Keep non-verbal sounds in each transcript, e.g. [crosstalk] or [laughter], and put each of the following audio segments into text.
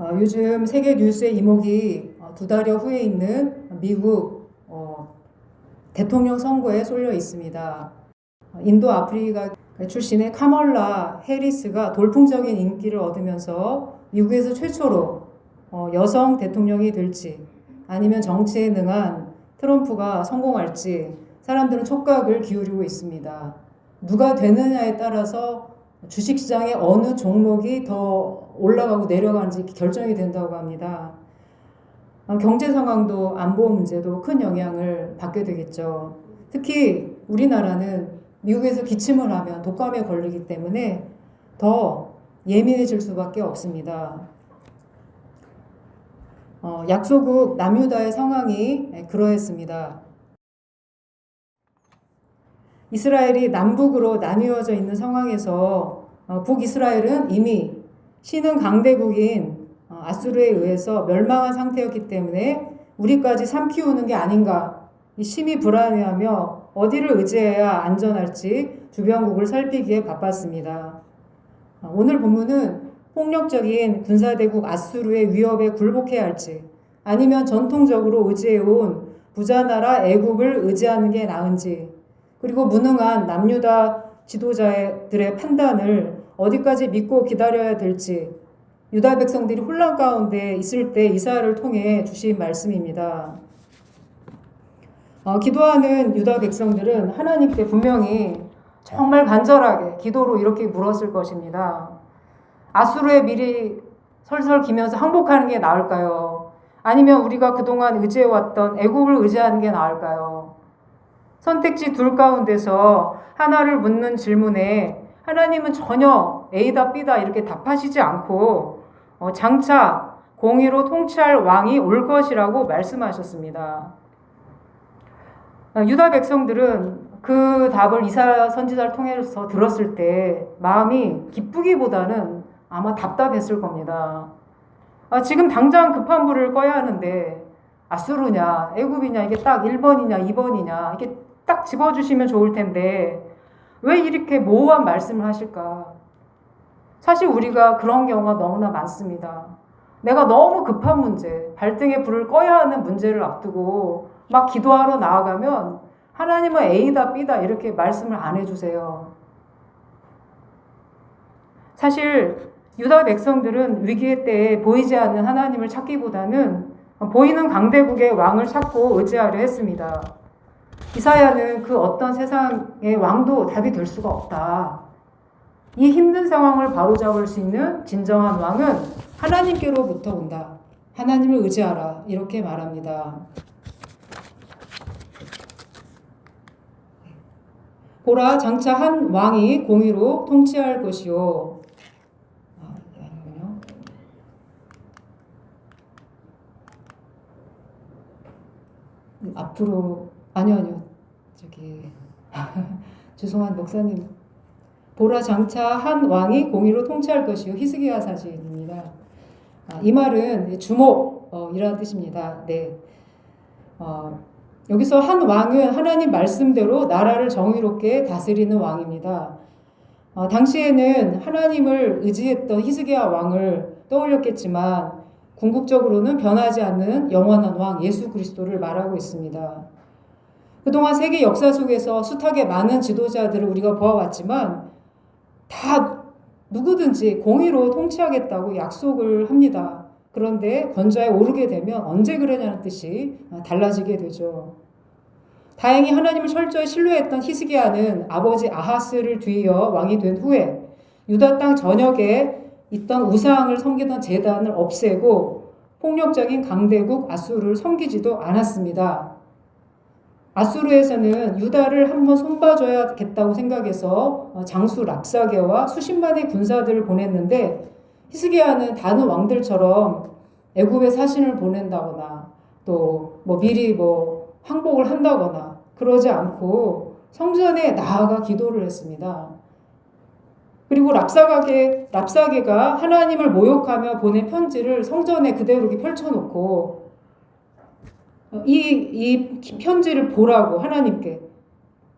어, 요즘 세계 뉴스의 이목이 어, 두 달여 후에 있는 미국 어, 대통령 선거에 쏠려 있습니다. 어, 인도 아프리카 출신의 카멀라 해리스가 돌풍적인 인기를 얻으면서 미국에서 최초로 어, 여성 대통령이 될지 아니면 정치에 능한 트럼프가 성공할지 사람들은 촉각을 기울이고 있습니다. 누가 되느냐에 따라서 주식시장의 어느 종목이 더 올라가고 내려가는지 결정이 된다고 합니다. 어, 경제 상황도 안보 문제도 큰 영향을 받게 되겠죠. 특히 우리나라는 미국에서 기침을 하면 독감에 걸리기 때문에 더 예민해질 수밖에 없습니다. 어, 약소국 남유다의 상황이 그러했습니다. 이스라엘이 남북으로 나뉘어져 있는 상황에서 어, 북이스라엘은 이미 신흥 강대국인 어, 아수르에 의해서 멸망한 상태였기 때문에 우리까지 삼키우는 게 아닌가 심히 불안해하며 어디를 의지해야 안전할지 주변국을 살피기에 바빴습니다. 어, 오늘 본문은 폭력적인 군사대국 아수르의 위협에 굴복해야 할지 아니면 전통적으로 의지해온 부자 나라 애국을 의지하는 게 나은지 그리고 무능한 남유다 지도자들의 판단을 어디까지 믿고 기다려야 될지 유다 백성들이 혼란 가운데 있을 때 이사를 통해 주신 말씀입니다. 어, 기도하는 유다 백성들은 하나님께 분명히 정말 간절하게 기도로 이렇게 물었을 것입니다. 아수르에 미리 설설 기면서 항복하는 게 나을까요? 아니면 우리가 그동안 의지해왔던 애국을 의지하는 게 나을까요? 선택지 둘 가운데서 하나를 묻는 질문에 하나님은 전혀 A다 B다 이렇게 답하시지 않고 어, 장차 공의로 통치할 왕이 올 것이라고 말씀하셨습니다. 어, 유다 백성들은 그 답을 이사 선지자를 통해서 들었을 때 마음이 기쁘기보다는 아마 답답했을 겁니다. 아, 지금 당장 급한 불을 꺼야 하는데 아수르냐, 애굽이냐, 이게 딱 1번이냐, 2번이냐, 이게 딱 집어주시면 좋을 텐데 왜 이렇게 모호한 말씀을 하실까? 사실 우리가 그런 경우가 너무나 많습니다. 내가 너무 급한 문제, 발등에 불을 꺼야 하는 문제를 앞두고 막 기도하러 나아가면 하나님은 A다 B다 이렇게 말씀을 안 해주세요. 사실 유다 백성들은 위기의 때에 보이지 않는 하나님을 찾기보다는 보이는 강대국의 왕을 찾고 의지하려 했습니다. 이사야는 그 어떤 세상의 왕도 답이 될 수가 없다. 이 힘든 상황을 바로잡을 수 있는 진정한 왕은 하나님께로부터 온다. 하나님을 의지하라. 이렇게 말합니다. 보라, 장차 한 왕이 공의로 통치할 것이요. 아, 앞으로 아니요, 아니요. 저기 [laughs] 죄송한 목사님. 보라 장차 한 왕이 공의로 통치할 것이요 히스기야 사진입니다. 아, 이 말은 주목이라는 뜻입니다. 네. 어, 여기서 한 왕은 하나님 말씀대로 나라를 정의롭게 다스리는 왕입니다. 어, 당시에는 하나님을 의지했던 히스기야 왕을 떠올렸겠지만 궁극적으로는 변하지 않는 영원한 왕 예수 그리스도를 말하고 있습니다. 그동안 세계 역사 속에서 숱하게 많은 지도자들을 우리가 보아왔지만 다 누구든지 공의로 통치하겠다고 약속을 합니다. 그런데 권좌에 오르게 되면 언제 그러냐는 뜻이 달라지게 되죠. 다행히 하나님을 철저히 신뢰했던 히스기야는 아버지 아하스를 뒤이어 왕이 된 후에 유다 땅 전역에 있던 우상을 섬기던 재단을 없애고 폭력적인 강대국 아수르를 섬기지도 않았습니다. 아수르에서는 유다를 한번 손봐줘야겠다고 생각해서 장수 랍사게와 수십만의 군사들을 보냈는데 히스기야는 다른 왕들처럼 애굽에 사신을 보낸다거나 또 뭐 미리 뭐 항복을 한다거나 그러지 않고 성전에 나아가 기도를 했습니다. 그리고 랍사게 랍사게가 하나님을 모욕하며 보낸 편지를 성전에 그대로 펼쳐놓고 이, 이 편지를 보라고 하나님께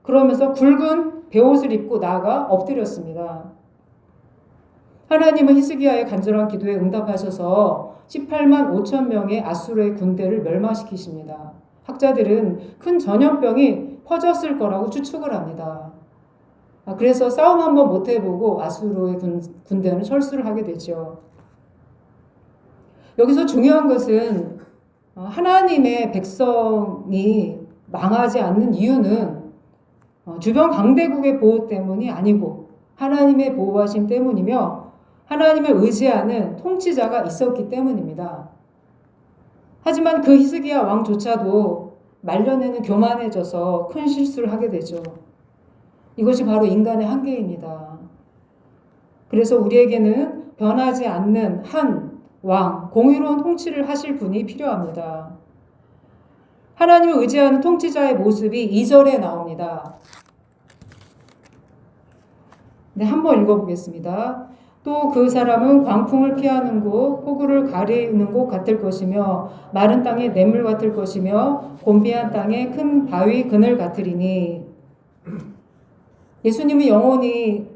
그러면서 굵은 베옷을 입고 나가 엎드렸습니다. 하나님은 히스기야의 간절한 기도에 응답하셔서 18만 5천 명의 아수르의 군대를 멸망시키십니다. 학자들은 큰 전염병이 퍼졌을 거라고 추측을 합니다. 아, 그래서 싸움 한번 못 해보고 아수르의 군, 군대는 철수를 하게 되죠. 여기서 중요한 것은 어, 하나님의 백성이 망하지 않는 이유는 어, 주변 강대국의 보호 때문이 아니고 하나님의 보호하심 때문이며 하나님을 의지하는 통치자가 있었기 때문입니다. 하지만 그 히스기야 왕조차도 말년에는 교만해져서 큰 실수를 하게 되죠. 이것이 바로 인간의 한계입니다. 그래서 우리에게는 변하지 않는 한 왕, 공의로운 통치를 하실 분이 필요합니다. 하나님을 의지하는 통치자의 모습이 2절에 나옵니다. 네, 한번 읽어보겠습니다. 또 그 사람은 광풍을 피하는 곳, 폭우를 가리는 곳 같을 것이며, 마른 땅에 냇물 같을 것이며, 곤비한 땅에 큰 바위 그늘 같으리니. 예수님이 영원히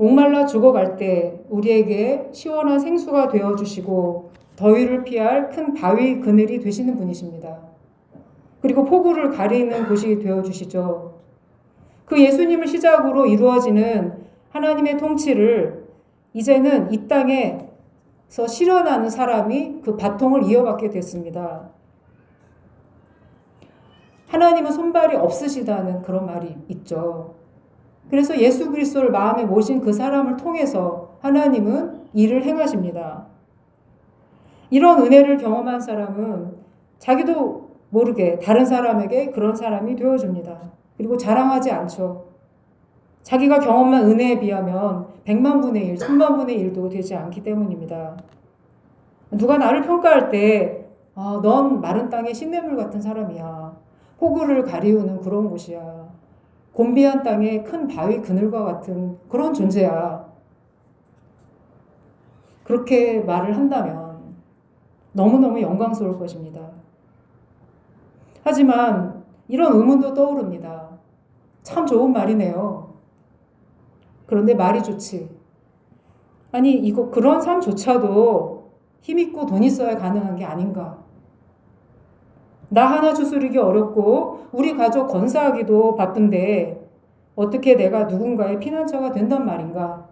목말라 죽어갈 때 우리에게 시원한 생수가 되어 주시고 더위를 피할 큰 바위 그늘이 되시는 분이십니다. 그리고 폭우를 가리는 곳이 되어 주시죠. 그 예수님을 시작으로 이루어지는 하나님의 통치를 이제는 이 땅에서 실현하는 사람이 그 바통을 이어받게 됐습니다. 하나님은 손발이 없으시다는 그런 말이 있죠. 그래서 예수 그리스도를 마음에 모신 그 사람을 통해서 하나님은 일을 행하십니다. 이런 은혜를 경험한 사람은 자기도 모르게 다른 사람에게 그런 사람이 되어줍니다. 그리고 자랑하지 않죠. 자기가 경험한 은혜에 비하면 백만 분의 일, 천만 분의 일도 되지 않기 때문입니다. 누가 나를 평가할 때, 아, 넌 마른 땅의 신냇물 같은 사람이야. 폭우를 가리우는 그런 곳이야. 곤비한 땅에 큰 바위 그늘과 같은 그런 존재야. 그렇게 말을 한다면 너무너무 영광스러울 것입니다. 하지만 이런 의문도 떠오릅니다. 참 좋은 말이네요. 그런데 말이 좋지. 아니, 이거 그런 삶조차도 힘있고 돈 있어야 가능한 게 아닌가. 나 하나 추스르기 어렵고 우리 가족 건사하기도 바쁜데 어떻게 내가 누군가의 피난처가 된단 말인가?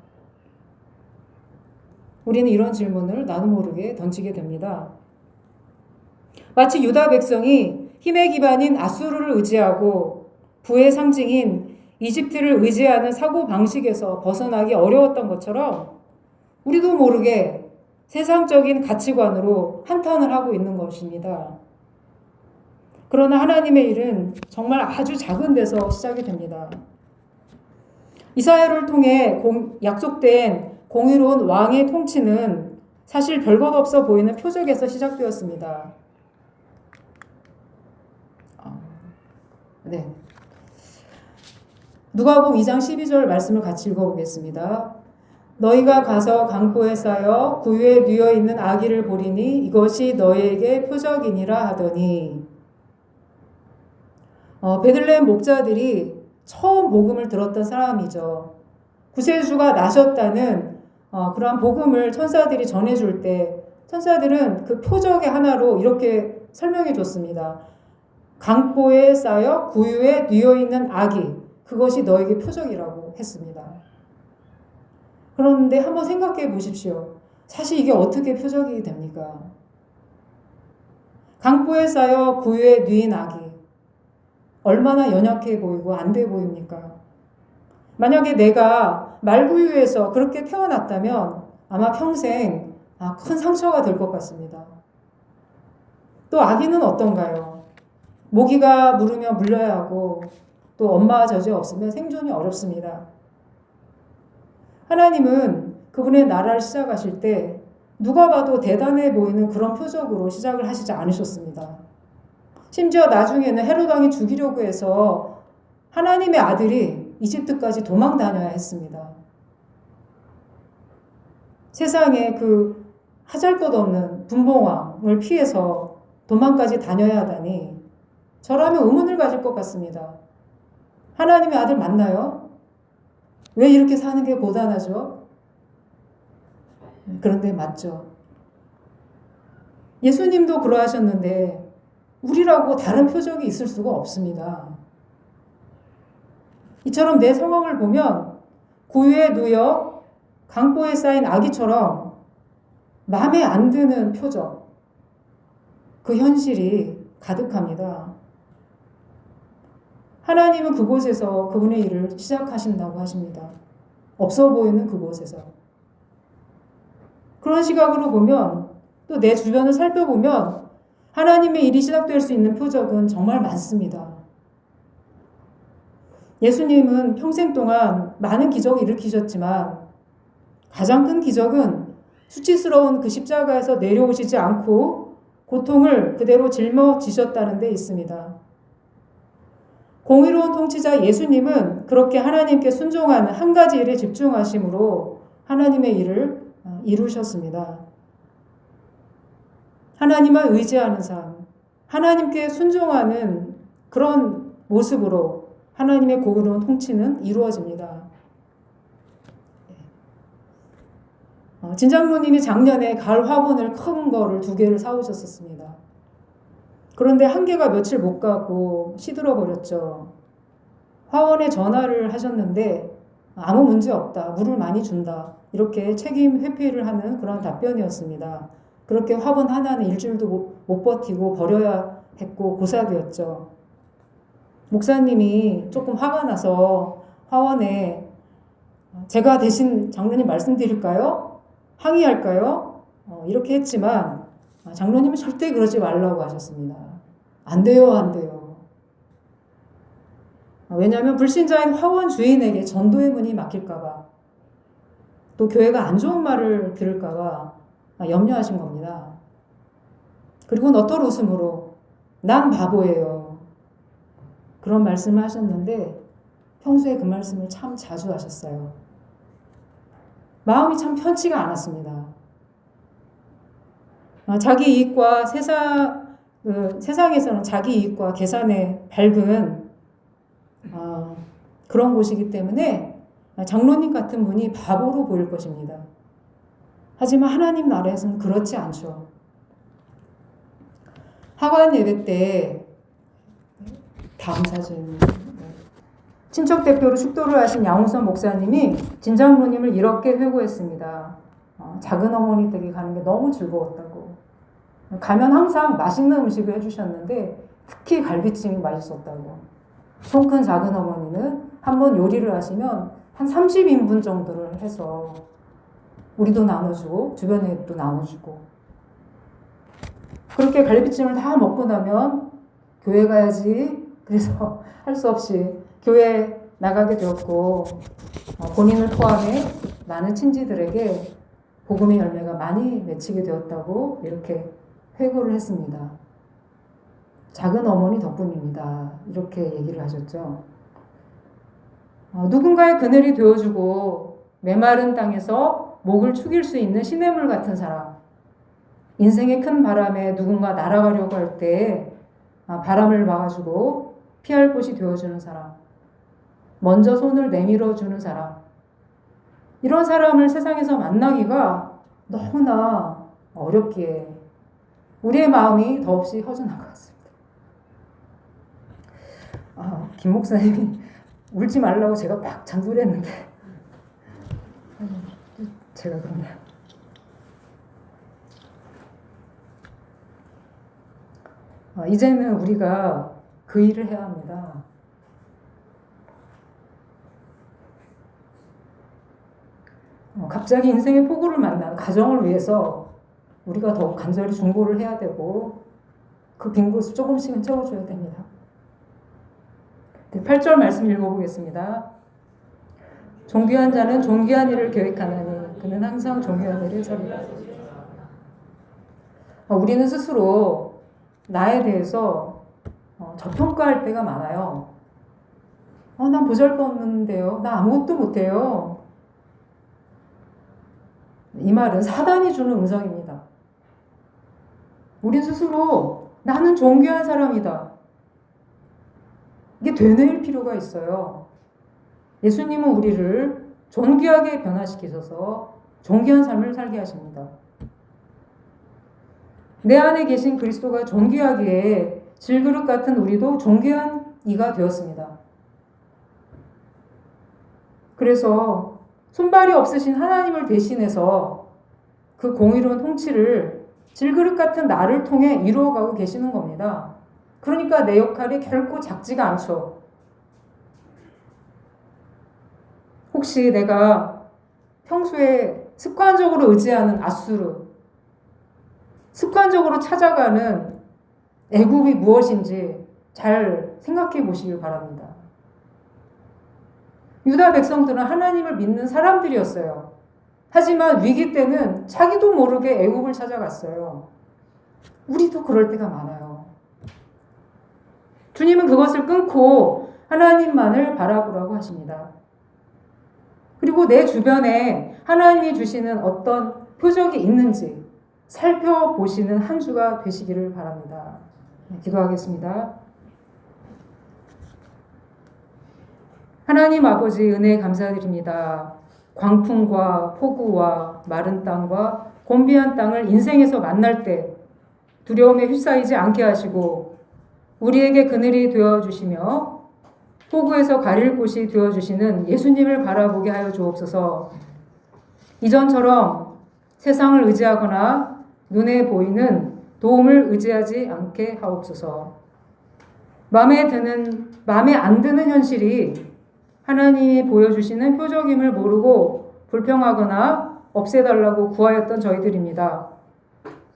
우리는 이런 질문을 나도 모르게 던지게 됩니다. 마치 유다 백성이 힘의 기반인 아수르를 의지하고 부의 상징인 이집트를 의지하는 사고 방식에서 벗어나기 어려웠던 것처럼 우리도 모르게 세상적인 가치관으로 한탄을 하고 있는 것입니다. 그러나 하나님의 일은 정말 아주 작은 데서 시작이 됩니다. 이사야를 통해 공, 약속된 공의로운 왕의 통치는 사실 별것 없어 보이는 표적에서 시작되었습니다. 아, 네. 누가복음 2장 12절 말씀을 같이 읽어보겠습니다. 너희가 가서 강보에 쌓여 구유에 뉘어 있는 아기를 보리니 이것이 너희에게 표적이니라 하더니 어, 베들레헴 목자들이 처음 복음을 들었던 사람이죠. 구세주가 나셨다는 어, 그러한 복음을 천사들이 전해줄 때 천사들은 그 표적의 하나로 이렇게 설명해 줬습니다. 강보에 쌓여 구유에 뉘어 있는 아기 그것이 너에게 표적이라고 했습니다. 그런데 한번 생각해 보십시오. 사실 이게 어떻게 표적이 됩니까? 강보에 쌓여 구유에 뉘인 아기 얼마나 연약해 보이고 안 돼 보입니까? 만약에 내가 말구유에서 그렇게 태어났다면 아마 평생 아, 큰 상처가 될 것 같습니다. 또 아기는 어떤가요? 모기가 물으면 물려야 하고 또 엄마 젖이 없으면 생존이 어렵습니다. 하나님은 그분의 나라를 시작하실 때 누가 봐도 대단해 보이는 그런 표적으로 시작을 하시지 않으셨습니다. 심지어 나중에는 헤롯 왕이 죽이려고 해서 하나님의 아들이 이집트까지 도망 다녀야 했습니다. 세상에 그 하잘 것 없는 분봉왕을 피해서 도망까지 다녀야 하다니 저라면 의문을 가질 것 같습니다. 하나님의 아들 맞나요? 왜 이렇게 사는 게 고단하죠? 그런데 맞죠. 예수님도 그러하셨는데 우리라고 다른 표적이 있을 수가 없습니다. 이처럼 내 상황을 보면 고유에 누여 강보에 쌓인 아기처럼 마음에 안 드는 표적, 그 현실이 가득합니다. 하나님은 그곳에서 그분의 일을 시작하신다고 하십니다. 없어 보이는 그곳에서. 그런 시각으로 보면 또 내 주변을 살펴보면 하나님의 일이 시작될 수 있는 표적은 정말 많습니다. 예수님은 평생 동안 많은 기적을 일으키셨지만 가장 큰 기적은 수치스러운 그 십자가에서 내려오시지 않고 고통을 그대로 짊어지셨다는 데 있습니다. 공의로운 통치자 예수님은 그렇게 하나님께 순종하는 한 가지 일에 집중하심으로 하나님의 일을 이루셨습니다. 하나님만 의지하는 삶, 하나님께 순종하는 그런 모습으로 하나님의 고의로운 통치는 이루어집니다. 어, 진장로님이 작년에 가을 화분을 큰 거를 두 개를 사오셨었습니다. 그런데 한 개가 며칠 못 가고 시들어 버렸죠. 화원에 전화를 하셨는데 아무 문제 없다. 물을 많이 준다. 이렇게 책임 회피를 하는 그런 답변이었습니다. 그렇게 화분 하나는 일주일도 못, 못 버티고 버려야 했고 고사되었죠. 목사님이 조금 화가 나서 화원에 제가 대신 장로님 말씀드릴까요? 항의할까요? 어, 이렇게 했지만 장로님은 절대 그러지 말라고 하셨습니다. 안 돼요, 안 돼요. 왜냐하면 불신자인 화원 주인에게 전도의 문이 막힐까봐 또 교회가 안 좋은 말을 들을까봐 염려하신 겁니다. 그리고 너털 웃음으로 난 바보예요. 그런 말씀을 하셨는데 평소에 그 말씀을 참 자주 하셨어요. 마음이 참 편치가 않았습니다. 자기 이익과 세상, 그 세상에서는 자기 이익과 계산에 밝은 어, 그런 곳이기 때문에 장로님 같은 분이 바보로 보일 것입니다. 하지만 하나님 나라에서는 그렇지 않죠. 하관 예배 때 다음 사진 친척 대표로 축도를 하신 양우선 목사님이 진장로님을 이렇게 회고했습니다. 어, 작은 어머니 댁에 가는 게 너무 즐거웠다고. 가면 항상 맛있는 음식을 해주셨는데 특히 갈비찜이 맛있었다고. 손 큰 작은 어머니는 한번 요리를 하시면 한 30인분 정도를 해서 우리도 나눠주고 주변에도 나눠주고 그렇게 갈비찜을 다 먹고 나면 교회 가야지 그래서 [laughs] 할 수 없이 교회 나가게 되었고 어, 본인을 포함해 많은 친지들에게 복음의 열매가 많이 맺히게 되었다고 이렇게 회고를 했습니다. 작은 어머니 덕분입니다. 이렇게 얘기를 하셨죠. 어, 누군가의 그늘이 되어주고 메마른 땅에서 목을 축일 수 있는 시냇물 같은 사람. 인생의 큰 바람에 누군가 날아가려고 할때 아, 바람을 막아주고 피할 곳이 되어주는 사람. 먼저 손을 내밀어 주는 사람. 이런 사람을 세상에서 만나기가 너무나 어렵기에 우리의 마음이 더없이 같습니다. 아, 김 목사님이 울지 말라고 제가 막 잔소리 했는데 제가 그러나요? 아, 이제는 우리가 그 일을 해야 합니다. 어, 갑자기 인생의 폭우를 만난 가정을 위해서 우리가 더욱 간절히 중보를 해야 되고 그 빈 곳을 조금씩은 채워줘야 됩니다. 8절 말씀 읽어보겠습니다. 존귀한 자는 존귀한 일을 계획하나니 그는 항상 일을 서리라. 어, 우리는 스스로 나에 대해서 어, 저평가할 때가 많아요. 어, 난 보잘것없는데요. 나 아무것도 못해요. 이 말은 사단이 주는 음성입니다. 우리 스스로 나는 존귀한 사람이다. 이게 되뇌일 필요가 있어요. 예수님은 우리를 존귀하게 변화시키셔서 존귀한 삶을 살게 하십니다. 내 안에 계신 그리스도가 존귀하기에 질그릇 같은 우리도 존귀한 이가 되었습니다. 그래서 손발이 없으신 하나님을 대신해서 그 공의로운 통치를 질그릇 같은 나를 통해 이루어가고 계시는 겁니다. 그러니까 내 역할이 결코 작지가 않죠. 혹시 내가 평소에 습관적으로 의지하는 아수르, 습관적으로 찾아가는 애국이 무엇인지 잘 생각해 보시길 바랍니다. 유다 백성들은 하나님을 믿는 사람들이었어요. 하지만 위기 때는 자기도 모르게 애국을 찾아갔어요. 우리도 그럴 때가 많아요. 주님은 그것을 끊고 하나님만을 바라보라고 하십니다. 그리고 내 주변에 하나님이 주시는 어떤 표적이 있는지 살펴보시는 한 주가 되시기를 바랍니다. 네, 기도하겠습니다. 하나님 아버지 은혜 감사드립니다. 광풍과 폭우와 마른 땅과 곤비한 땅을 인생에서 만날 때 두려움에 휩싸이지 않게 하시고 우리에게 그늘이 되어 주시며 폭우에서 가릴 곳이 되어 주시는 예수님을 바라보게 하여 주옵소서. 이전처럼 세상을 의지하거나 눈에 보이는 도움을 의지하지 않게 하옵소서. 마음에 드는 마음에 안 드는 현실이 하나님이 보여주시는 표적임을 모르고 불평하거나 없애달라고 구하였던 저희들입니다.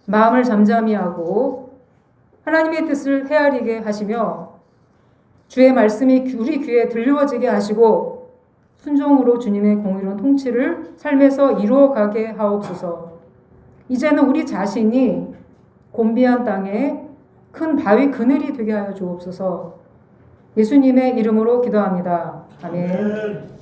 마음을 잠잠히 하고 하나님의 뜻을 헤아리게 하시며 주의 말씀이 우리 귀에 들려지게 하시고 순종으로 주님의 공의로운 통치를 삶에서 이루어가게 하옵소서. 이제는 우리 자신이 곤비한 땅에 큰 바위 그늘이 되게 하여 주옵소서. 예수님의 이름으로 기도합니다. 아멘.